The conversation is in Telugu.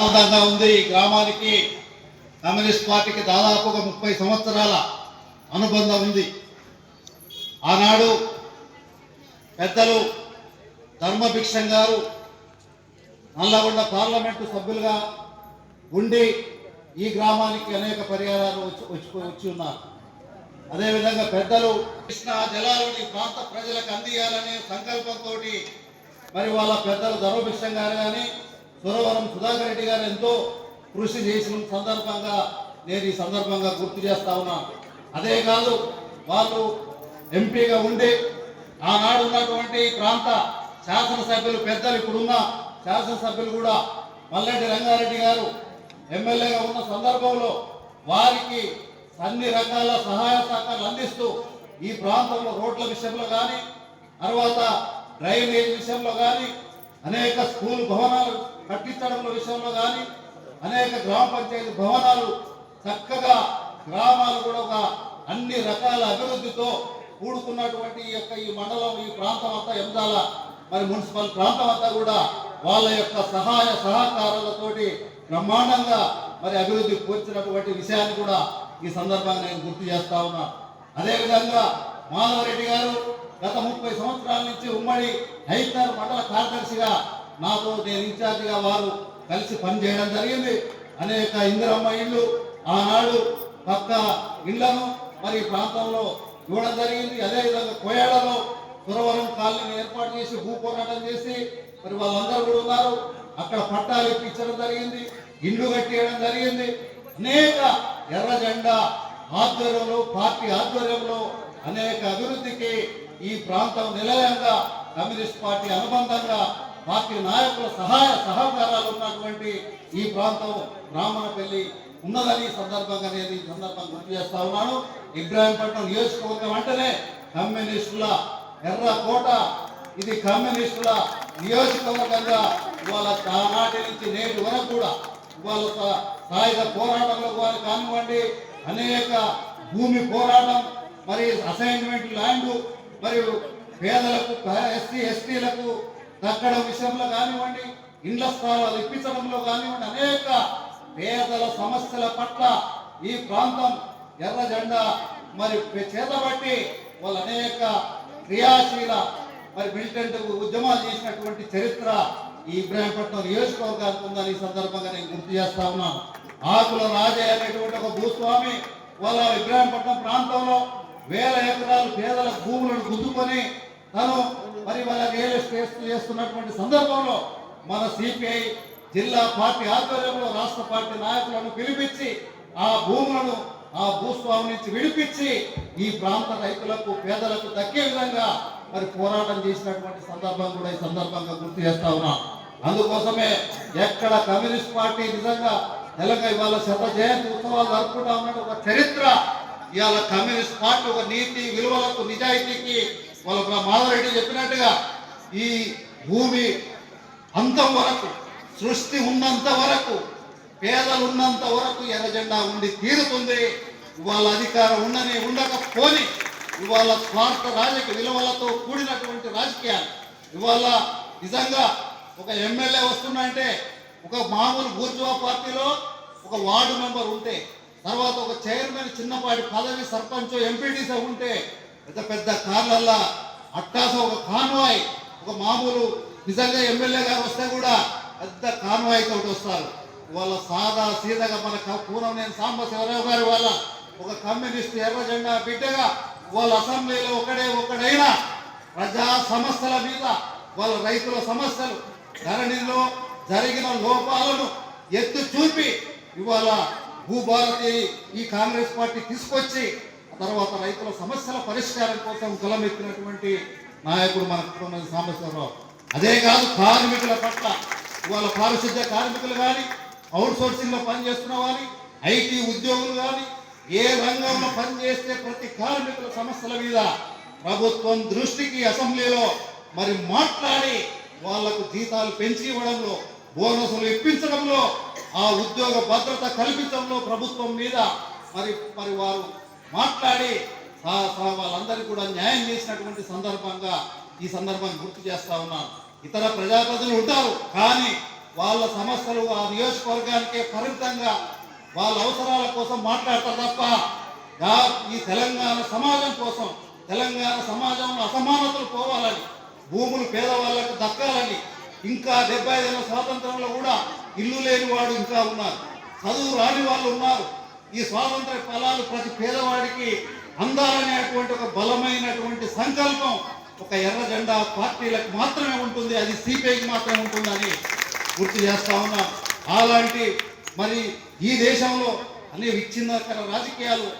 ఆనందంగా ఉంది ఈ గ్రామానికి. కమ్యూనిస్ట్ పార్టీకి దాదాపుగా ముప్పై సంవత్సరాల అనుబంధం ఉంది. ఆనాడు పెద్దలు ధర్మభిక్షం గారు నల్లగొండ పార్లమెంటు సభ్యులుగా ఉండి ఈ గ్రామానికి అనేక పరిహారాలు వచ్చి వచ్చి వచ్చి ఉన్నారు. అదేవిధంగా పెద్దలు కృష్ణా జలాలని ప్రాంత ప్రజలకు అందియాలనే సంకల్పంతో మరి వాళ్ళ పెద్దలు ధర్మభిక్షం గారు కానీ సురవరం సుధాకర్ రెడ్డి గారు ఎంతో కృషి చేసిన సందర్భంగా నేను ఈ సందర్భంగా గుర్తు చేస్తా ఉన్నా. అదే కాదు వాళ్ళు ఎంపీగా ఉండి ఆనాడు ఉన్నటువంటి ప్రాంత శాసనసభ్యులు పెద్దలు ఇప్పుడున్న శాసనసభ్యులు కూడా మల్లెడ్డి రంగారెడ్డి గారు ఎమ్మెల్యేగా ఉన్న సందర్భంలో వారికి అన్ని రకాల సహాయ సహకారాలు అందిస్తూ ఈ ప్రాంతంలో రోడ్ల విషయంలో కానీ తర్వాత డ్రైనేజ్ విషయంలో కానీ అనేక స్కూల్ భవనాలు కట్టించడంలో విషయంలో కానీ అనేక గ్రామ పంచాయతీ భవనాలు చక్కగా గ్రామాలు కూడా ఒక అన్ని రకాల అభివృద్ధితో కూడుకున్నటువంటి ఈ యొక్క ఈ మండలం ఈ ప్రాంతం అంతా ఎందాల మరి మున్సిపల్ ప్రాంతం అంతా కూడా వాళ్ళ యొక్క సహాయ సహకారాలతోటి బ్రహ్మాండంగా మరి అభివృద్ధి కూర్చున్నటువంటి విషయాన్ని కూడా ఈ సందర్భంగా నేను గుర్తు చేస్తా ఉన్నా. అదేవిధంగా మాధవరెడ్డి గారు గత ముప్పై సంవత్సరాల నుంచి ఉమ్మడి హైదర్ మండల కార్యదర్శిగా నాతో నేను ఇన్ఛార్జిగా వారు కలిసి పనిచేయడం జరిగింది. అనేక ఇందిరమ్మ ఇళ్ళు ఆనాడు పక్క ఇళ్ళను మరి ప్రాంతంలో ఇవ్వడం జరిగింది. అదేవిధంగా కోయాడలో సురవరం కాలనీని ఏర్పాటు చేసి భూ పోరాటం చేసి మరి వాళ్ళందరూ కూడా ఉన్నారు. అక్కడ పట్టాలు ఇప్పించడం జరిగింది. ఇండ్లు కట్టేయడం జరిగింది. అనేక ఎర్ర జెండా ఆధ్వర్యంలో పార్టీ ఆధ్వర్యంలో అనేక అభివృద్ధికి ఈ ప్రాంతం నిలయంగా కమ్యూనిస్ట్ పార్టీ అనుబంధంగా పార్టీ నాయకుల సహాయ సహకారాలు ఉన్నటువంటి ఈ ప్రాంతం బ్రాహ్మణపల్లి ఉన్నదని సందర్భంగా నేను ఈ సందర్భంగా గుర్తు చేస్తా ఉన్నాను. ఇబ్రాహీంపట్నం నియోజకవర్గం అంటేనే కమ్యూనిస్టుల ఎర్ర కోట. ఇది కమ్యూనిస్టుల నియోజకవర్గంగా ఇవాళ ఆనాటి నుంచి నేటి వరకు కూడా ఇవాళ సాయుధ పోరాటంలో వారు కానివ్వండి అనేక భూమి పోరాటం మరి అసైన్మెంట్ ల్యాండ్ మరియు పేదలకు ఎస్సీ ఎస్టీలకు దక్కడం విషయంలో కానివ్వండి ఇండ్ల స్థలాలు ఇప్పించడంలో కానివ్వండి అనేక పేదల సమస్యల పట్ల ఈ ప్రాంతం ఎర్ర జెండా మరి చేతబట్టి వాళ్ళు అనేక క్రియాశీల మరి మిలిటెంట్ ఉద్యమాలు చేసినటువంటి చరిత్ర ఈ ఇబ్రాహీంపట్నం నియోజకవర్గానికి ఉందని ఈ సందర్భంగా నేను గుర్తు చేస్తా ఉన్నాను. ఆకుల రాజయ్య అనేటువంటి ఒక భూస్వామి వాళ్ళ ఇబ్రాహీంపట్నం ప్రాంతంలో వేల ఎకరాలు పేదల భూములను గుద్దుకొని తను మరి వాళ్ళ రియల్ ఎస్టేట్ చేస్తున్నటువంటి సందర్భంలో మన సిపిఐ జిల్లా పార్టీ ఆధ్వర్యంలో రాష్ట్ర పార్టీ నాయకులను పిలిపించి ఆ భూములను ఆ భూస్వామి నుంచి విడిపించి ఈ ప్రాంత రైతులకు పేదలకు దక్కే విధంగా మరి పోరాటం చేసినటువంటి సందర్భం కూడా ఈ సందర్భంగా గుర్తు చేస్తా ఉన్నాం. అందుకోసమే ఎక్కడ కమ్యూనిస్ట్ పార్టీ నిజంగా తెలంగాణ ఇవాళ శత జయంతి ఉత్సవాలు జరుపుకుంటా ఉన్నట్టు ఒక చరిత్ర ఇవాళ కమ్యూనిస్ట్ పార్టీ ఒక నీతి విలువలకు నిజాయితీకి వాళ్ళ మాధవరెడ్డి చెప్పినట్టుగా ఈ భూమి అంతం వరకు సృష్టి ఉన్నంత వరకు పేదలు ఉన్నంత వరకు ఎర్రజెండా ఉండి తీరుతుంది. వాళ్ళ అధికారం ఉండని ఉండకపోని ఇవాళ స్వార్థ రాజకీయ విలువలతో కూడినటువంటి రాజకీయాలు. ఇవాళ నిజంగా ఒక ఎమ్మెల్యే వస్తుందంటే ఒక మామూలు బూర్జువా పార్టీలో ఒక వార్డు మెంబర్ ఉంటే తర్వాత ఒక చైర్మన్ చిన్నపాటి పదవి సర్పంచ్ ఎంపీటీసీ ఉంటే పెద్ద పెద్ద కార్లల్లా అట్టాస ఒక కాన్వాయ్ ఒక మామూలు నిజంగా ఎమ్మెల్యే గారు వస్తే కూడా పెద్ద కాన్వాయ్ తోటి వస్తారు. వాళ్ళ సాదా సీదగా మన పూర్వం నేను సాంబశివరావు గారి వాళ్ళ ఒక కమ్యూనిస్ట్ ఎర్ర జెండా బిడ్డగా వాళ్ళ అసెంబ్లీలో ఒకడే ఒకడైనా ప్రజా సమస్యల మీద వాళ్ళ రైతుల సమస్యలు ధరణిలో జరిగిన లోపాలను ఎత్తు చూపి ఇవాళ భూభారతి ఈ కాంగ్రెస్ పార్టీ తీసుకొచ్చి తర్వాత రైతుల సమస్యల పరిష్కారం కోసం కులమెత్తినటువంటి నాయకుడు మన కుటుంబ సాంబశివరావు. అదే కాదు కార్మికుల పట్ల ఇవాళ పారిశుద్ధ్య కార్మికులు కానీ అవుట్ సోర్సింగ్లో పనిచేస్తున్న వారి ఐటీ ఉద్యోగులు కానీ ఏ రంగంలో పనిచేస్తే ప్రతి కార్మికుల సమస్యల మీద ప్రభుత్వం దృష్టికి అసెంబ్లీలో మరి మాట్లాడి వాళ్ళకు జీతాలు పెంచి ఇవ్వడంలో బోనసులు ఇప్పించడంలో ఆ ఉద్యోగ భద్రత కల్పించడంలో ప్రభుత్వం మీద మరి మరి వారు మాట్లాడి వాళ్ళందరికీ కూడా న్యాయం చేసినటువంటి సందర్భంగా ఈ సందర్భాన్ని గుర్తు చేస్తా ఉన్నాను. ఇతర ప్రజాప్రతినిధులు ఉంటారు కానీ వాళ్ళ సమస్యలు ఆ నియోజకవర్గానికే పరిమితంగా వాళ్ళ అవసరాల కోసం మాట్లాడతారు తప్ప ఈ తెలంగాణ సమాజం కోసం తెలంగాణ సమాజంలో అసమానతలు పోవాలని భూములు పేదవాళ్ళకు దక్కాలని ఇంకా డెబ్బై ఐదు స్వాతంత్రంలో కూడా ఇల్లు లేని వాడు ఇంకా ఉన్నారు. చదువు రాని వాళ్ళు ఉన్నారు. ఈ స్వాతంత్ర ఫలాలు ప్రతి పేదవాడికి అందాలనేటువంటి ఒక బలమైనటువంటి సంకల్పం ఒక ఎర్ర జెండా పార్టీలకు మాత్రమే ఉంటుంది అది సిపిఐకి మాత్రమే ఉంటుందని గుర్తు చేస్తా ఉన్నా. అలాంటి మరి ఈ దేశంలో అనే విచ్ఛిన్నకర రాజకీయాలు